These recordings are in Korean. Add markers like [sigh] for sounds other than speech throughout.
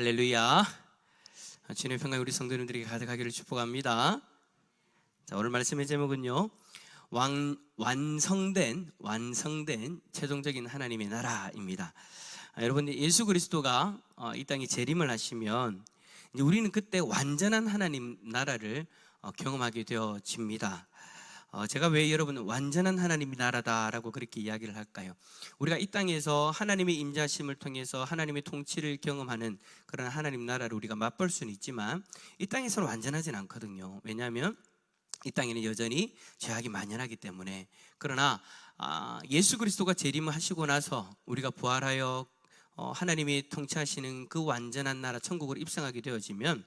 할렐루야. 주님의 평강 우리 성도님들에게 가득하기를 축복합니다. 자, 오늘 말씀의 제목은요. 왕, 완성된 완성된 최종적인 하나님의 나라입니다. 아, 여러분 예수 그리스도가 어, 이 땅에 재림을 하시면 우리는 그때 완전한 하나님 나라를 어, 경험하게 되어집니다. 어, 제가 왜 여러분 완전한 하나님의 나라다라고 그렇게 이야기를 할까요? 우리가 이 땅에서 하나님의 임자심을 통해서 하나님의 통치를 경험하는 그런 하나님 나라를 우리가 맛볼 수는 있지만 이 땅에서는 완전하진 않거든요. 왜냐하면 이 땅에는 여전히 죄악이 만연하기 때문에 그러나 아, 예수 그리스도가 재림을 하시고 나서 우리가 부활하여 어, 하나님이 통치하시는 그 완전한 나라 천국으로 입성하게 되어지면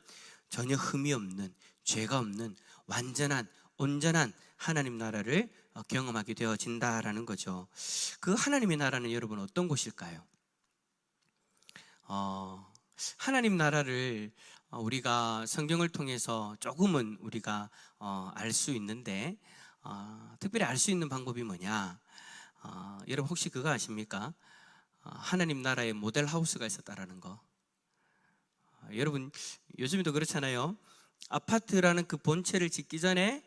전혀 흠이 없는 죄가 없는 완전한 온전한 하나님 나라를 어, 경험하게 되어진다라는 거죠. 그 하나님의 나라는 여러분 어떤 곳일까요? 어, 하나님 나라를 어, 우리가 성경을 통해서 조금은 우리가 어, 알수 있는데 어, 특별히 알 수 있는 방법이 뭐냐? 어, 여러분 혹시 그거 아십니까? 어, 하나님 나라의 모델 하우스가 있었다라는 거. 어, 여러분 요즘에도 그렇잖아요. 아파트라는 그 본체를 짓기 전에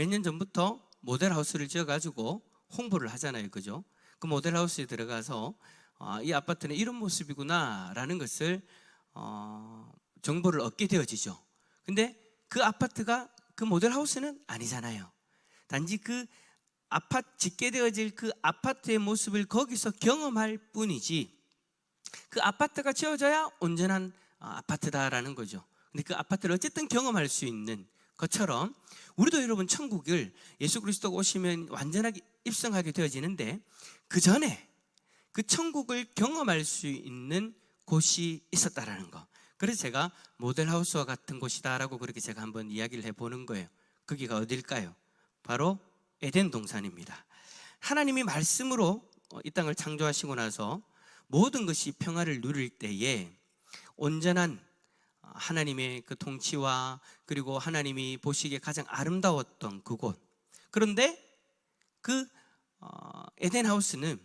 몇 년 전부터 모델 하우스를 지어가지고 홍보를 하잖아요, 그죠? 그 모델 하우스에 들어가서 아, 이 아파트는 이런 모습이구나라는 것을 어, 정보를 얻게 되어지죠. 근데 그 아파트가 그 모델 하우스는 아니잖아요. 단지 그 아파트 짓게 되어질 그 아파트의 모습을 거기서 경험할 뿐이지 그 아파트가 지어져야 온전한 어, 아파트다라는 거죠. 근데 그 아파트를 어쨌든 경험할 수 있는 것처럼 우리도 여러분 천국을 예수 그리스도가 오시면 완전하게 입성하게 되어지는데 그 전에 그 천국을 경험할 수 있는 곳이 있었다라는 거. 그래서 제가 모델하우스와 같은 곳이다라고 그렇게 제가 한번 이야기를 해보는 거예요. 거기가 어딜까요? 바로 에덴 동산입니다. 하나님이 말씀으로 어, 이 땅을 창조하시고 나서 모든 것이 평화를 누릴 때에 온전한 하나님의 그 통치와 그리고 하나님이 보시기에 가장 아름다웠던 그곳. 그런데 그 어, 에덴 하우스는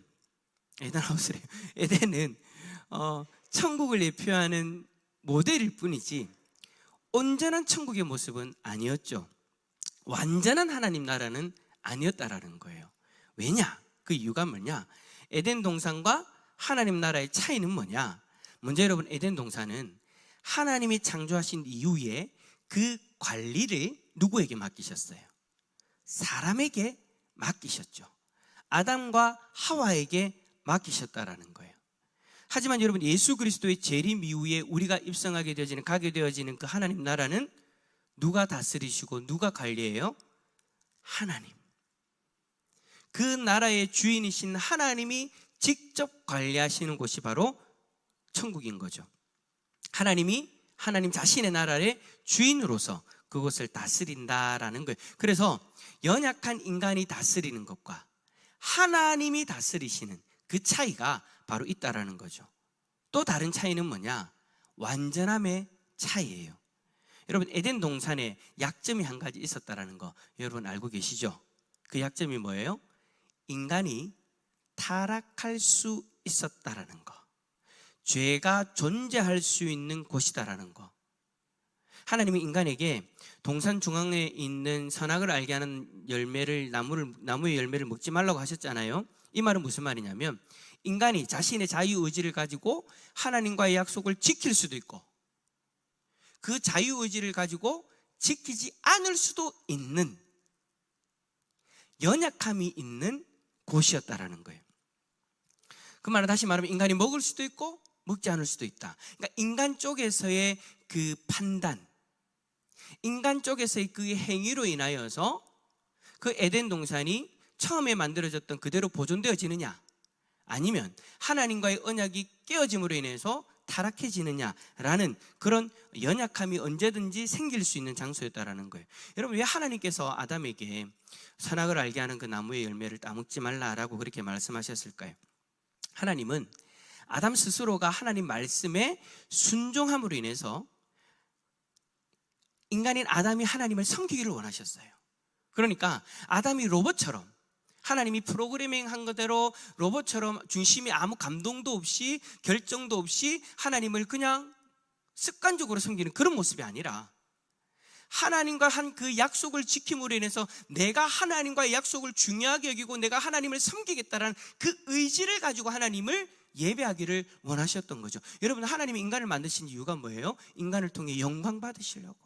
에덴 하우스래. [laughs] 에덴은 어, 천국을 예표하는 모델일 뿐이지 온전한 천국의 모습은 아니었죠. 완전한 하나님 나라는 아니었다라는 거예요. 왜냐? 그 이유가 뭐냐? 에덴 동산과 하나님 나라의 차이는 뭐냐? 먼저 여러분 에덴 동산은 하나님이 창조하신 이후에 그 관리를 누구에게 맡기셨어요? 사람에게 맡기셨죠. 아담과 하와에게 맡기셨다라는 거예요. 하지만 여러분 예수 그리스도의 재림 이후에 우리가 입성하게 되어지는 가게 되어지는 그 하나님 나라는 누가 다스리시고 누가 관리해요? 하나님. 그 나라의 주인이신 하나님이 직접 관리하시는 곳이 바로 천국인 거죠. 하나님이 하나님 자신의 나라의 주인으로서 그것을 다스린다라는 거예요. 그래서 연약한 인간이 다스리는 것과 하나님이 다스리시는 그 차이가 바로 있다라는 거죠. 또 다른 차이는 뭐냐? 완전함의 차이예요. 여러분 에덴 동산에 약점이 한 가지 있었다라는 거 여러분 알고 계시죠? 그 약점이 뭐예요? 인간이 타락할 수 있었다라는 거. 죄가 존재할 수 있는 곳이다라는 거. 하나님이 인간에게 동산 중앙에 있는 선악을 알게 하는 열매를 나무를 나무의 열매를 먹지 말라고 하셨잖아요. 이 말은 무슨 말이냐면 인간이 자신의 자유 의지를 가지고 하나님과의 약속을 지킬 수도 있고 그 자유 의지를 가지고 지키지 않을 수도 있는 연약함이 있는 곳이었다라는 거예요. 그 말은 다시 말하면 인간이 먹을 수도 있고 먹지 않을 수도 있다. 그러니까 인간 쪽에서의 그 판단, 인간 쪽에서의 그 행위로 인하여서 그 에덴 동산이 처음에 만들어졌던 그대로 보존되어지느냐, 아니면 하나님과의 언약이 깨어짐으로 인해서 타락해지느냐라는 그런 연약함이 언제든지 생길 수 있는 장소였다라는 거예요. 여러분 왜 하나님께서 아담에게 선악을 알게 하는 그 나무의 열매를 따먹지 말라라고 그렇게 말씀하셨을까요? 하나님은 아담 스스로가 하나님 말씀에 순종함으로 인해서 인간인 아담이 하나님을 섬기기를 원하셨어요. 그러니까 아담이 로봇처럼 하나님이 프로그래밍 한 그대로 로봇처럼 중심이 아무 감동도 없이 결정도 없이 하나님을 그냥 습관적으로 섬기는 그런 모습이 아니라 하나님과 한 그 약속을 지킴으로 인해서 내가 하나님과의 약속을 중요하게 여기고 내가 하나님을 섬기겠다라는 그 의지를 가지고 하나님을 예배하기를 원하셨던 거죠. 여러분 하나님이 인간을 만드신 이유가 뭐예요? 인간을 통해 영광 받으시려고.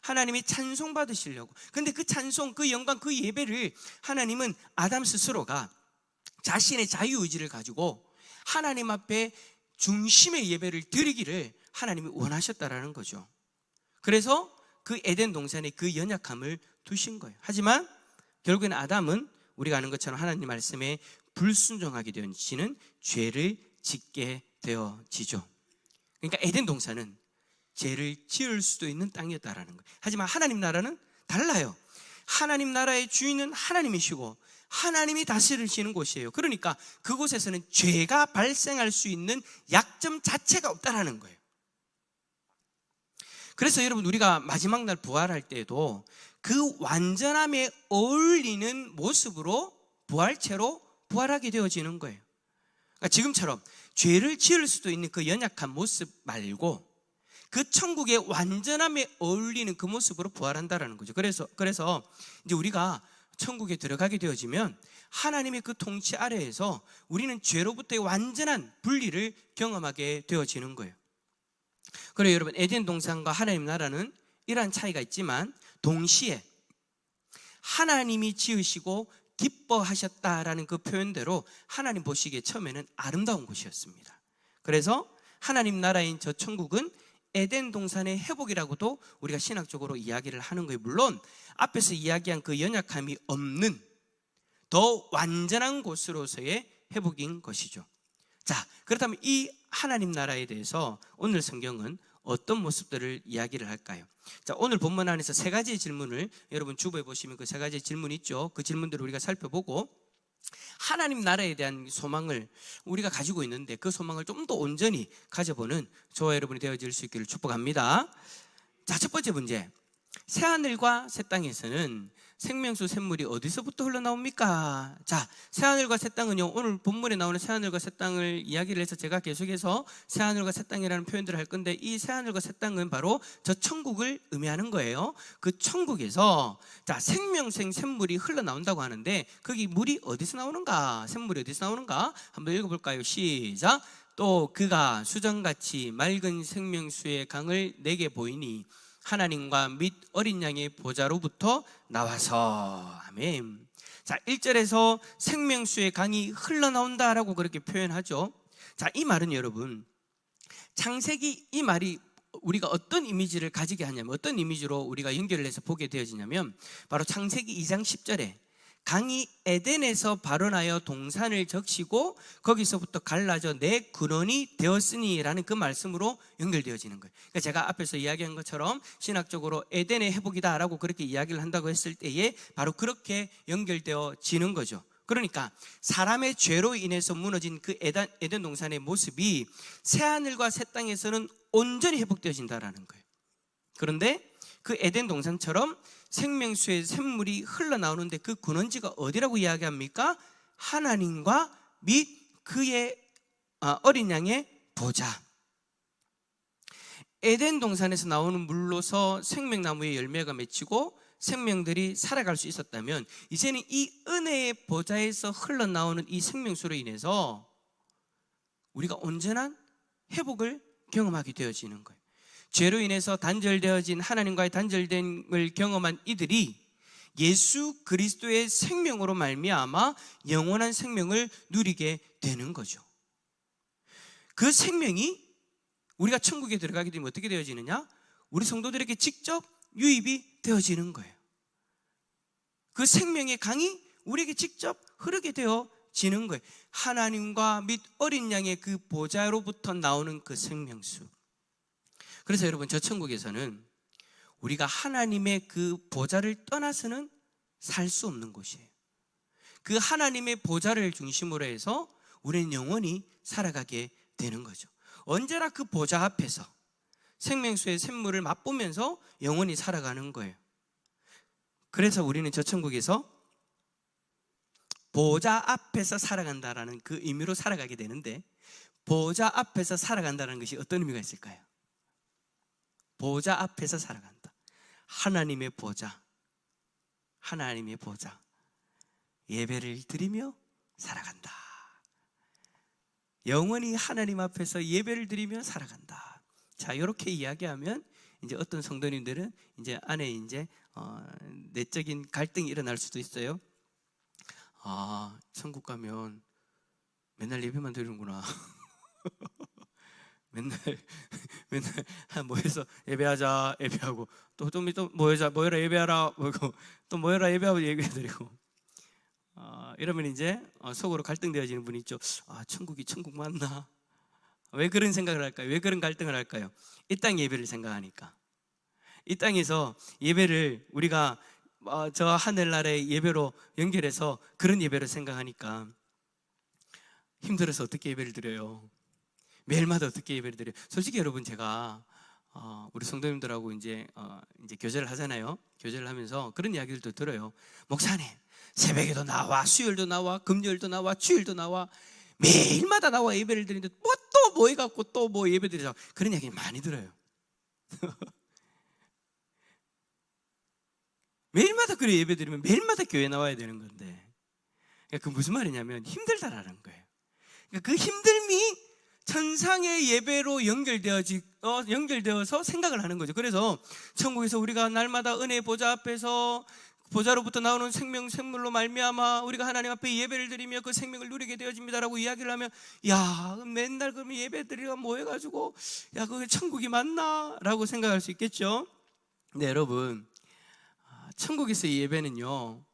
하나님이 찬송 받으시려고. 근데 그 찬송, 그 영광, 그 예배를 하나님은 아담 스스로가 자신의 자유 의지를 가지고 하나님 앞에 중심의 예배를 드리기를 하나님이 원하셨다라는 거죠. 그래서 그 에덴 동산에 그 연약함을 두신 거예요. 하지만 결국에는 아담은 우리가 아는 것처럼 하나님 말씀에 불순종하게 되어지는 죄를 짓게 되어지죠. 그러니까 에덴 동산은 죄를 지을 수도 있는 땅이었다라는 거예요. 하지만 하나님 나라는 달라요. 하나님 나라의 주인은 하나님이시고 하나님이 다스리시는 곳이에요. 그러니까 그곳에서는 죄가 발생할 수 있는 약점 자체가 없다라는 거예요. 그래서 여러분 우리가 마지막 날 부활할 때에도 그 완전함에 어울리는 모습으로 부활체로 부활하게 되어지는 거예요. 그러니까 지금처럼 죄를 지을 수도 있는 그 연약한 모습 말고 그 천국의 완전함에 어울리는 그 모습으로 부활한다라는 거죠. 그래서 그래서 이제 우리가 천국에 들어가게 되어지면 하나님의 그 통치 아래에서 우리는 죄로부터의 완전한 분리를 경험하게 되어지는 거예요. 그래요, 여러분 에덴 동산과 하나님 나라는 이러한 차이가 있지만 동시에 하나님이 지으시고 기뻐하셨다라는 그 표현대로 하나님 보시기에 처음에는 아름다운 곳이었습니다. 그래서 하나님 나라인 저 천국은 에덴 동산의 회복이라고도 우리가 신학적으로 이야기를 하는 거예요. 물론 앞에서 이야기한 그 연약함이 없는 더 완전한 곳으로서의 회복인 것이죠. 자, 그렇다면 이 하나님 나라에 대해서 오늘 성경은 어떤 모습들을 이야기를 할까요? 자, 오늘 본문 안에서 세 가지의 질문을 여러분 주부에 보시면 그 세 가지의 질문 있죠. 그 질문들을 우리가 살펴보고 하나님 나라에 대한 소망을 우리가 가지고 있는데 그 소망을 좀 더 온전히 가져보는 저와 여러분이 되어질 수 있기를 축복합니다. 자, 첫 번째 문제. 새하늘과 새 땅에서는 생명수 샘물이 어디서부터 흘러나옵니까? 자, 새하늘과 새 땅은요. 오늘 본문에 나오는 새하늘과 새 땅을 이야기를 해서 제가 계속해서 새하늘과 새 땅이라는 표현들을 할 건데 이 새하늘과 새 땅은 바로 저 천국을 의미하는 거예요. 그 천국에서 자, 생명생 샘물이 흘러나온다고 하는데 거기 물이 어디서 나오는가? 샘물이 어디서 나오는가? 한번 읽어 볼까요? 시작. 또 그가 수정같이 맑은 생명수의 강을 내게 보이니 하나님과 및 어린 양의 보좌로부터 나와서 아멘. 자, 1절에서 생명수의 강이 흘러나온다라고 그렇게 표현하죠. 자, 이 말은 여러분 창세기 이 말이 우리가 어떤 이미지를 가지게 하냐면 어떤 이미지로 우리가 연결을 해서 보게 되어지냐면 바로 창세기 2장 10절에 강이 에덴에서 발원하여 동산을 적시고 거기서부터 갈라져 내 근원이 되었으니라는 그 말씀으로 연결되어지는 거예요. 그러니까 제가 앞에서 이야기한 것처럼 신학적으로 에덴의 회복이다라고 그렇게 이야기를 한다고 했을 때에 바로 그렇게 연결되어지는 거죠. 그러니까 사람의 죄로 인해서 무너진 그 에덴, 에덴 동산의 모습이 새 하늘과 새 땅에서는 온전히 회복되어진다라는 거예요. 그런데 그 에덴 동산처럼 생명수의 샘물이 흘러나오는데 그 근원지가 어디라고 이야기합니까? 하나님과 및 그의 아, 어린 양의 보좌. 에덴 동산에서 나오는 물로서 생명나무의 열매가 맺히고 생명들이 살아갈 수 있었다면 이제는 이 은혜의 보좌에서 흘러나오는 이 생명수로 인해서 우리가 온전한 회복을 경험하게 되어지는 거예요. 죄로 인해서 단절되어진 하나님과의 단절됨을 경험한 이들이 예수 그리스도의 생명으로 말미암아 영원한 생명을 누리게 되는 거죠. 그 생명이 우리가 천국에 들어가게 되면 어떻게 되어지느냐? 우리 성도들에게 직접 유입이 되어지는 거예요. 그 생명의 강이 우리에게 직접 흐르게 되어지는 거예요. 하나님과 및 어린 양의 그 보좌로부터 나오는 그 생명수. 그래서 여러분 저 천국에서는 우리가 하나님의 그 보좌를 떠나서는 살 수 없는 곳이에요. 그 하나님의 보좌를 중심으로 해서 우리는 영원히 살아가게 되는 거죠. 언제나 그 보좌 앞에서 생명수의 샘물을 맛보면서 영원히 살아가는 거예요. 그래서 우리는 저 천국에서 보좌 앞에서 살아간다라는 그 의미로 살아가게 되는데 보좌 앞에서 살아간다는 것이 어떤 의미가 있을까요? 보좌 앞에서 살아간다. 하나님의 보좌. 하나님의 보좌. 예배를 드리며 살아간다. 영원히 하나님 앞에서 예배를 드리며 살아간다. 자, 이렇게 이야기하면 이제 어떤 성도님들은 이제 안에 이제 어, 내적인 갈등이 일어날 수도 있어요. 아, 천국 가면 맨날 예배만 드리는구나. [laughs] 맨날 [laughs] 맨날 한 모여서 예배하자 예배하고 또좀 또 모여자 모여라 예배하라 뭐고 [laughs] 또 모여라 예배하고 예배드리고 어, 이러면 이제 어, 속으로 갈등되어지는 분이 있죠. 아 천국이 천국 맞나? 왜 그런 생각을 할까요? 왜 그런 갈등을 할까요? 이 땅 예배를 생각하니까 이 땅에서 예배를 우리가 어, 저 하늘나라의 예배로 연결해서 그런 예배를 생각하니까 힘들어서 어떻게 예배를 드려요? 매일마다 어떻게 예배를 드려요? 솔직히 여러분 제가 어, 우리 성도님들하고 이제 어, 이제 교제를 하잖아요. 교제를 하면서 그런 이야기들도 들어요. 목사님 새벽에도 나와 수요일도 나와 금요일도 나와 주일도 나와 매일마다 나와 예배를 드리는데 뭐또 뭐 해갖고 또 뭐 예배 드리자 그런 이야기 많이 들어요. [laughs] 매일마다 그래 예배 드리면 매일마다 교회 나와야 되는 건데 그 무슨 말이냐면 힘들다라는 거예요. 그러니까 그 힘듦이 천상의 예배로 연결되어지 어, 연결되어서 생각을 하는 거죠. 그래서 천국에서 우리가 날마다 은혜 보좌 앞에서 보좌로부터 나오는 생명 생물로 말미암아 우리가 하나님 앞에 예배를 드리며 그 생명을 누리게 되어집니다라고 이야기를 하면 야 맨날 그러면 예배 드리가 뭐 해가지고 야 그게 천국이 맞나라고 생각할 수 있겠죠. 네 여러분 아, 천국에서의 예배는요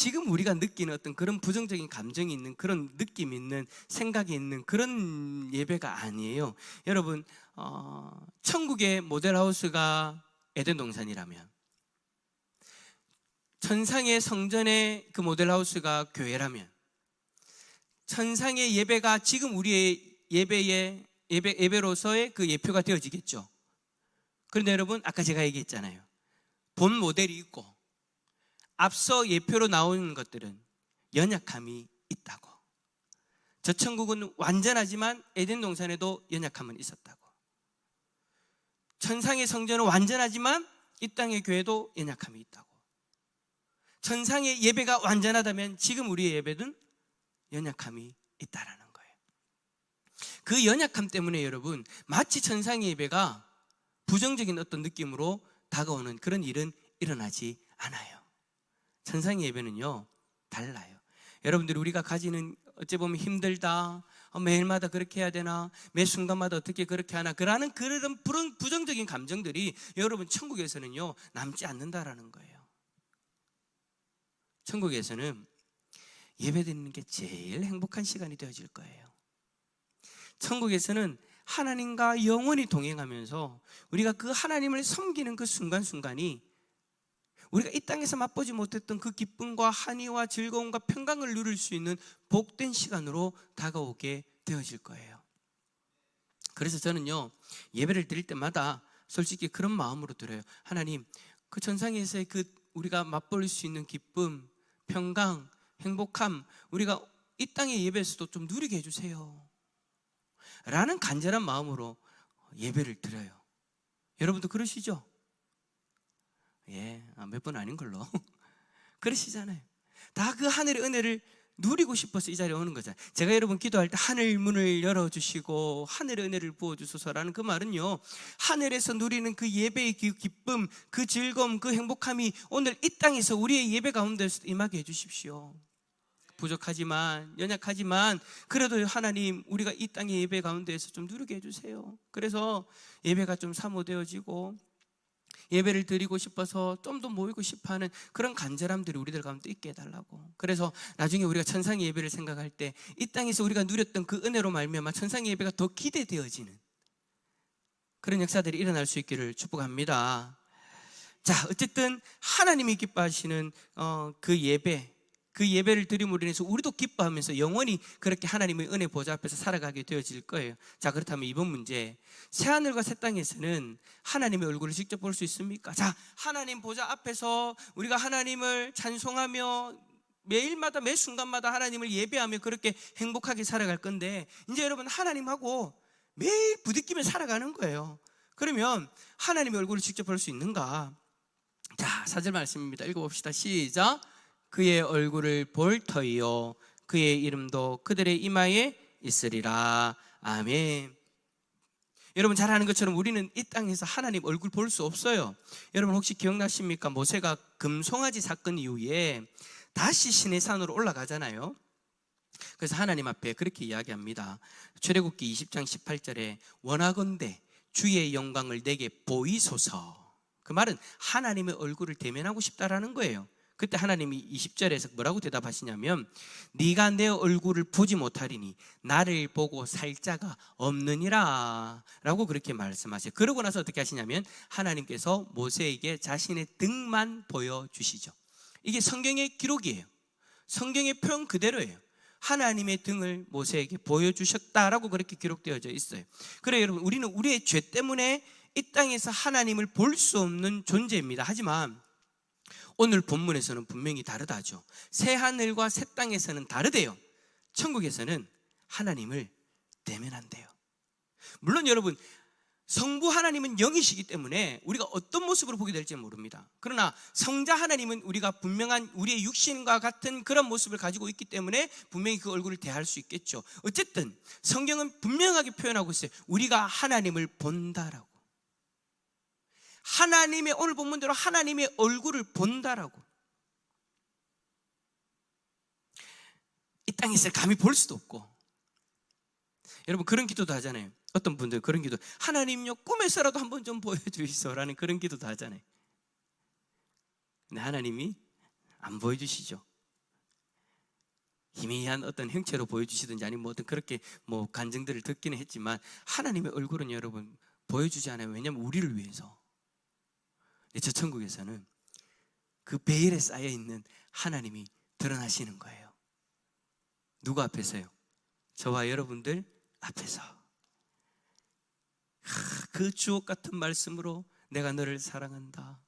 지금 우리가 느끼는 어떤 그런 부정적인 감정이 있는 그런 느낌이 있는 생각이 있는 그런 예배가 아니에요. 여러분, 어, 천국의 모델하우스가 에덴 동산이라면 천상의 성전의 그 모델하우스가 교회라면 천상의 예배가 지금 우리의 예배의 예배, 예배로서의 그 예표가 되어지겠죠. 그런데 여러분, 아까 제가 얘기했잖아요. 본 모델이 있고 앞서 예표로 나오는 것들은 연약함이 있다고. 저 천국은 완전하지만 에덴 동산에도 연약함은 있었다고. 천상의 성전은 완전하지만 이 땅의 교회도 연약함이 있다고. 천상의 예배가 완전하다면 지금 우리의 예배는 연약함이 있다라는 거예요. 그 연약함 때문에 여러분 마치 천상의 예배가 부정적인 어떤 느낌으로 다가오는 그런 일은 일어나지 않아요. 천상의 예배는요 달라요. 여러분들이 우리가 가지는 어찌 보면 힘들다. 어, 매일마다 그렇게 해야 되나? 매 순간마다 어떻게 그렇게 하나? 그러는 그런 부정- 부정적인 감정들이 여러분 천국에서는요 남지 않는다라는 거예요. 천국에서는 예배 드리는 게 제일 행복한 시간이 되어질 거예요. 천국에서는 하나님과 영원히 동행하면서 우리가 그 하나님을 섬기는 그 순간순간이 우리가 이 땅에서 맛보지 못했던 그 기쁨과 한의와 즐거움과 평강을 누릴 수 있는 복된 시간으로 다가오게 되어질 거예요. 그래서 저는요, 예배를 드릴 때마다 솔직히 그런 마음으로 드려요. 하나님, 그 천상에서의 그 우리가 맛볼 수 있는 기쁨, 평강, 행복함, 우리가 이 땅의 예배에서도 좀 누리게 해주세요. 라는 간절한 마음으로 예배를 드려요. 여러분도 그러시죠? 예, 몇 번 아닌 걸로. [laughs] 그러시잖아요. 다 그 하늘의 은혜를 누리고 싶어서 이 자리에 오는 거잖아요. 제가 여러분 기도할 때 하늘 문을 열어주시고 하늘의 은혜를 부어주소서라는 그 말은요. 하늘에서 누리는 그 예배의 그 기쁨, 그 즐거움, 그 행복함이 오늘 이 땅에서 우리의 예배 가운데서 임하게 해주십시오. 부족하지만 연약하지만 그래도 하나님 우리가 이 땅의 예배 가운데에서 좀 누리게 해주세요. 그래서 예배가 좀 사모되어지고 예배를 드리고 싶어서 좀 더 모이고 싶어하는 그런 간절함들이 우리들 가운데 있게 해달라고. 그래서 나중에 우리가 천상의 예배를 생각할 때 이 땅에서 우리가 누렸던 그 은혜로 말미암아 천상의 예배가 더 기대되어지는 그런 역사들이 일어날 수 있기를 축복합니다. 자, 어쨌든 하나님이 기뻐하시는 어, 그 예배, 그 예배를 드림으로 인해서 우리도 기뻐하면서 영원히 그렇게 하나님의 은혜 보좌 앞에서 살아가게 되어질 거예요. 자, 그렇다면 이번 문제. 새하늘과 새 땅에서는 하나님의 얼굴을 직접 볼 수 있습니까? 자, 하나님 보좌 앞에서 우리가 하나님을 찬송하며 매일마다 매 순간마다 하나님을 예배하며 그렇게 행복하게 살아갈 건데 이제 여러분 하나님하고 매일 부딪히며 살아가는 거예요. 그러면 하나님의 얼굴을 직접 볼 수 있는가? 자, 사절 말씀입니다. 읽어 봅시다. 시작. 그의 얼굴을 볼 터이요. 그의 이름도 그들의 이마에 있으리라. 아멘. 여러분 잘 아는 것처럼 우리는 이 땅에서 하나님 얼굴 볼 수 없어요. 여러분 혹시 기억나십니까? 모세가 금송아지 사건 이후에 다시 시내산으로 올라가잖아요. 그래서 하나님 앞에 그렇게 이야기합니다. 출애굽기 20장 18절에 원하건대 주의 영광을 내게 보이소서. 그 말은 하나님의 얼굴을 대면하고 싶다라는 거예요. 그때 하나님이 20절에서 뭐라고 대답하시냐면 네가 내 얼굴을 보지 못하리니 나를 보고 살 자가 없느니라 라고 그렇게 말씀하세요. 그러고 나서 어떻게 하시냐면 하나님께서 모세에게 자신의 등만 보여주시죠. 이게 성경의 기록이에요. 성경의 표현 그대로예요. 하나님의 등을 모세에게 보여주셨다라고 그렇게 기록되어져 있어요. 그래 여러분 우리는 우리의 죄 때문에 이 땅에서 하나님을 볼 수 없는 존재입니다. 하지만 오늘 본문에서는 분명히 다르다죠. 새 하늘과 새 땅에서는 다르대요. 천국에서는 하나님을 대면한대요. 물론 여러분 성부 하나님은 영이시기 때문에 우리가 어떤 모습으로 보게 될지 모릅니다. 그러나 성자 하나님은 우리가 분명한 우리의 육신과 같은 그런 모습을 가지고 있기 때문에 분명히 그 얼굴을 대할 수 있겠죠. 어쨌든 성경은 분명하게 표현하고 있어요. 우리가 하나님을 본다라고. 하나님의 오늘 본문대로 하나님의 얼굴을 본다라고. 이 땅에서 감히 볼 수도 없고. 여러분 그런 기도도 하잖아요. 어떤 분들 그런 기도. 하나님요 꿈에서라도 한번 좀 보여주시소라는 그런 기도도 하잖아요. 근데 하나님이 안 보여주시죠. 희미한 어떤 형체로 보여주시든지 아니면 뭐 어떤 그렇게 뭐 간증들을 듣기는 했지만 하나님의 얼굴은 여러분 보여주지 않아요. 왜냐하면 우리를 위해서. 저 천국에서는 그 베일에 쌓여 있는 하나님이 드러나시는 거예요. 누구 앞에서요? 저와 여러분들 앞에서. 그 주옥 같은 말씀으로 내가 너를 사랑한다.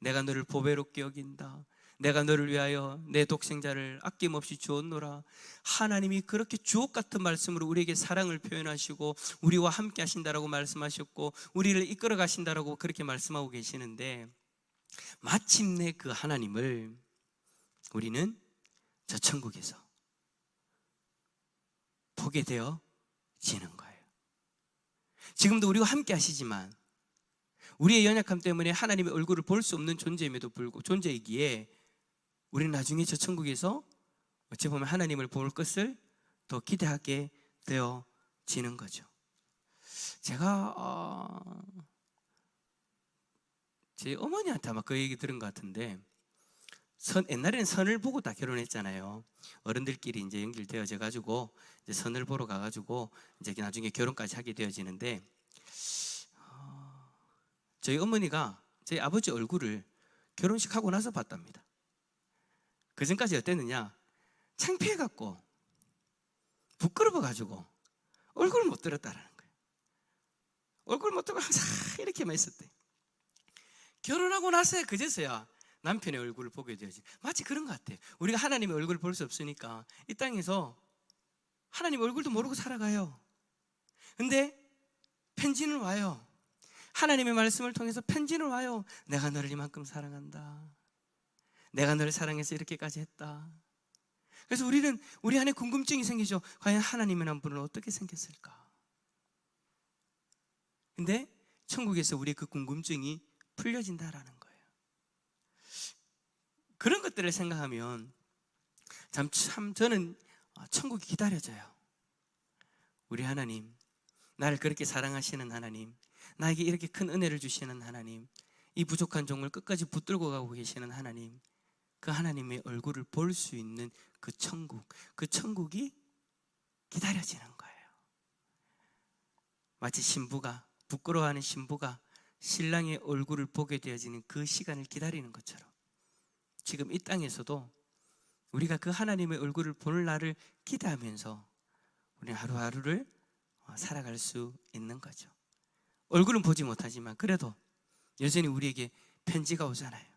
내가 너를 보배롭게 여긴다. 내가 너를 위하여 내 독생자를 아낌없이 주었노라. 하나님이 그렇게 주옥 같은 말씀으로 우리에게 사랑을 표현하시고 우리와 함께 하신다라고 말씀하셨고 우리를 이끌어 가신다라고 그렇게 말씀하고 계시는데 마침내 그 하나님을 우리는 저 천국에서 보게 되어 지는 거예요. 지금도 우리와 함께 하시지만 우리의 연약함 때문에 하나님의 얼굴을 볼 수 없는 존재임에도 불구하고 존재이기에 우리는 나중에 저 천국에서 어찌 보면 하나님을 볼 것을 더 기대하게 되어지는 거죠. 제가 어, 제 어머니한테 아마 그 얘기 들은 것 같은데 선, 옛날에는 선을 보고 다 결혼했잖아요. 어른들끼리 이제 연결되어져 가지고 이제 선을 보러 가 가지고 이제 나중에 결혼까지 하게 되어지는데 어, 저희 어머니가 저희 아버지 얼굴을 결혼식 하고 나서 봤답니다. 그 전까지 어땠느냐? 창피해갖고 부끄러워가지고 얼굴을 못 들었다라는 거예요. 얼굴 못 들고 항상 [laughs] 이렇게만 있었대. 결혼하고 나서야 그제서야 남편의 얼굴을 보게 되지. 마치 그런 것 같아. 우리가 하나님의 얼굴을 볼 수 없으니까 이 땅에서 하나님 얼굴도 모르고 살아가요. 근데 편지는 와요. 하나님의 말씀을 통해서 편지는 와요. 내가 너를 이만큼 사랑한다. 내가 너를 사랑해서 이렇게까지 했다. 그래서 우리는 우리 안에 궁금증이 생기죠. 과연 하나님이란 분은 어떻게 생겼을까? 근데 천국에서 우리의 그 궁금증이 풀려진다라는 거예요. 그런 것들을 생각하면 참, 참 저는 천국이 기다려져요. 우리 하나님, 나를 그렇게 사랑하시는 하나님, 나에게 이렇게 큰 은혜를 주시는 하나님, 이 부족한 종을 끝까지 붙들고 가고 계시는 하나님, 그 하나님의 얼굴을 볼 수 있는 그 천국, 그 천국이 기다려지는 거예요. 마치 신부가 부끄러워하는 신부가 신랑의 얼굴을 보게 되어지는 그 시간을 기다리는 것처럼 지금 이 땅에서도 우리가 그 하나님의 얼굴을 볼 날을 기대하면서 우리 하루하루를 어, 살아갈 수 있는 거죠. 얼굴은 보지 못하지만 그래도 여전히 우리에게 편지가 오잖아요.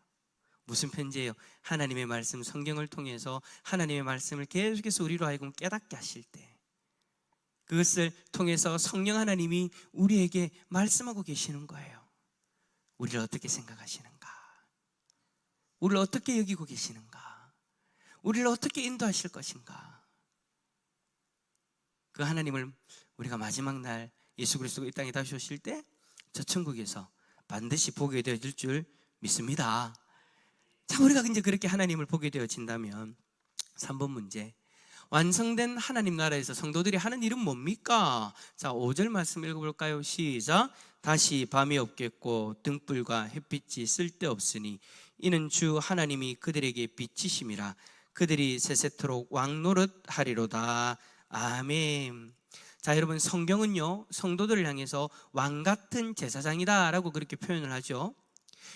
무슨 편지예요? 하나님의 말씀 성경을 통해서 하나님의 말씀을 계속해서 우리로 하여금 깨닫게 하실 때 그것을 통해서 성령 하나님이 우리에게 말씀하고 계시는 거예요. 우리를 어떻게 생각하시는가? 우리를 어떻게 여기고 계시는가? 우리를 어떻게 인도하실 것인가? 그 하나님을 우리가 마지막 날 예수 그리스도가 이 땅에 다시 오실 때 저 천국에서 반드시 보게 되어질 줄 믿습니다. 자, 우리가 이제 그렇게 하나님을 보게 되어진다면 3번 문제. 완성된 하나님 나라에서 성도들이 하는 일은 뭡니까? 자, 5절 말씀 읽어볼까요? 시작. 다시 밤이 없겠고 등불과 햇빛이 쓸데없으니 이는 주 하나님이 그들에게 빛이심이라 그들이 세세토록 왕노릇 하리로다. 아멘. 자, 여러분 성경은요. 성도들을 향해서 왕 같은 제사장이다라고 그렇게 표현을 하죠.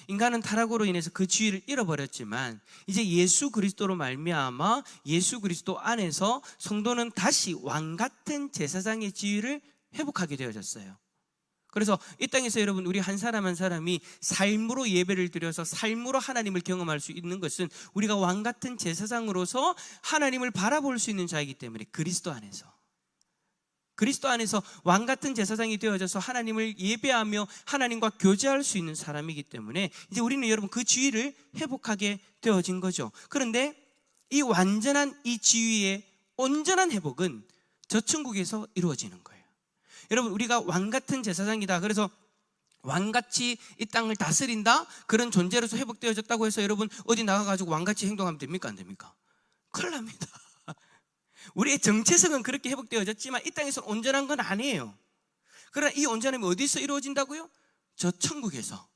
인간은 타락으로 인해서 그 지위를 잃어버렸지만 이제 예수 그리스도로 말미암아 예수 그리스도 안에서 성도는 다시 왕 같은 제사장의 지위를 회복하게 되어졌어요. 그래서 이 땅에서 여러분 우리 한 사람 한 사람이 삶으로 예배를 드려서 삶으로 하나님을 경험할 수 있는 것은 우리가 왕 같은 제사장으로서 하나님을 바라볼 수 있는 자이기 때문에 그리스도 안에서 그리스도 안에서 왕 같은 제사장이 되어져서 하나님을 예배하며 하나님과 교제할 수 있는 사람이기 때문에 이제 우리는 여러분 그 지위를 회복하게 되어진 거죠. 그런데 이 완전한 이 지위의 온전한 회복은 저 천국에서 이루어지는 거예요. 여러분 우리가 왕 같은 제사장이다. 그래서 왕같이 이 땅을 다스린다 그런 존재로서 회복되어졌다고 해서 여러분 어디 나가가지고 왕같이 행동하면 됩니까 안 됩니까? 큰일 납니다. 우리의 정체성은 그렇게 회복되어졌지만 이 땅에서 온전한 건 아니에요. 그러나 이 온전함이 어디서 이루어진다고요? 저 천국에서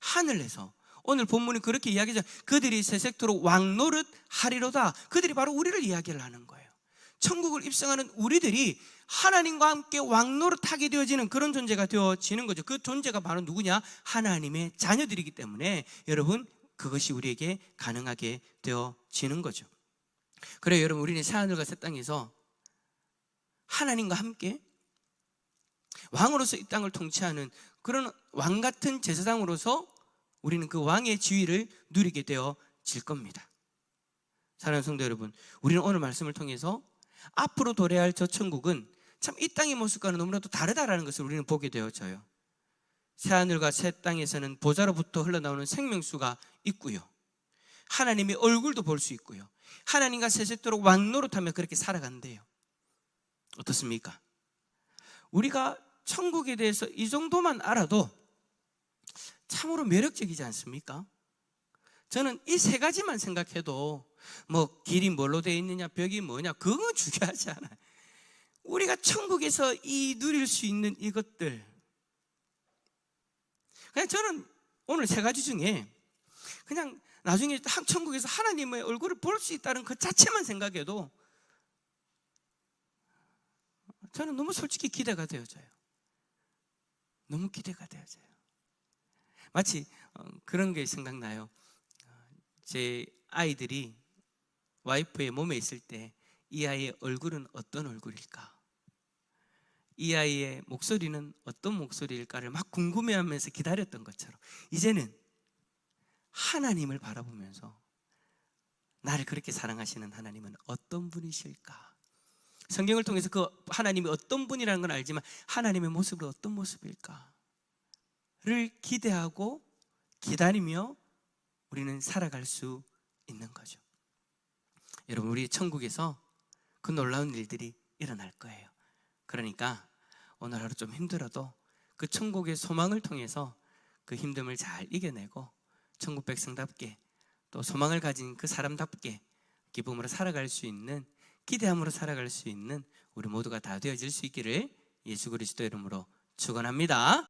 하늘에서 오늘 본문이 그렇게 이야기하죠. 그들이 세색토록 왕노릇 하리로다. 그들이 바로 우리를 이야기를 하는 거예요. 천국을 입성하는 우리들이 하나님과 함께 왕노릇 하게 되어지는 그런 존재가 되어지는 거죠. 그 존재가 바로 누구냐? 하나님의 자녀들이기 때문에 여러분 그것이 우리에게 가능하게 되어지는 거죠. 그래 여러분 우리는 새하늘과 새 땅에서 하나님과 함께 왕으로서 이 땅을 통치하는 그런 왕 같은 제사장으로서 우리는 그 왕의 지위를 누리게 되어질 겁니다. 사랑하는 성도 여러분, 우리는 오늘 말씀을 통해서 앞으로 도래할 저 천국은 참 이 땅의 모습과는 너무나도 다르다라는 것을 우리는 보게 되어져요. 새 하늘과 새 땅에서는 보좌로부터 흘러나오는 생명수가 있고요. 하나님의 얼굴도 볼 수 있고요. 하나님과 세세토록 왕노릇하며 그렇게 살아간대요. 어떻습니까? 우리가 천국에 대해서 이 정도만 알아도 참으로 매력적이지 않습니까? 저는 이 세 가지만 생각해도 뭐 길이 뭘로 되어 있느냐, 벽이 뭐냐, 그건 중요하지 않아요. 우리가 천국에서 이 누릴 수 있는 이것들. 그냥 저는 오늘 세 가지 중에 그냥 나중에 천국에서 하나님의 얼굴을 볼 수 있다는 그 자체만 생각해도 저는 너무 솔직히 기대가 되어져요. 너무 기대가 되어져요. 마치 어, 그런 게 생각나요. 제 아이들이 와이프의 몸에 있을 때 이 아이의 얼굴은 어떤 얼굴일까? 이 아이의 목소리는 어떤 목소리일까를 막 궁금해하면서 기다렸던 것처럼 이제는 하나님을 바라보면서 나를 그렇게 사랑하시는 하나님은 어떤 분이실까? 성경을 통해서 그 하나님이 어떤 분이라는 건 알지만 하나님의 모습은 어떤 모습일까? 를 기대하고 기다리며 우리는 살아갈 수 있는 거죠. 여러분, 우리 천국에서 그 놀라운 일들이 일어날 거예요. 그러니까 오늘 하루 좀 힘들어도 그 천국의 소망을 통해서 그 힘듦을 잘 이겨내고 천국 백성답게 또 소망을 가진 그 사람답게 기쁨으로 살아갈 수 있는 기대함으로 살아갈 수 있는 우리 모두가 다 되어질 수 있기를 예수 그리스도 이름으로 축원합니다.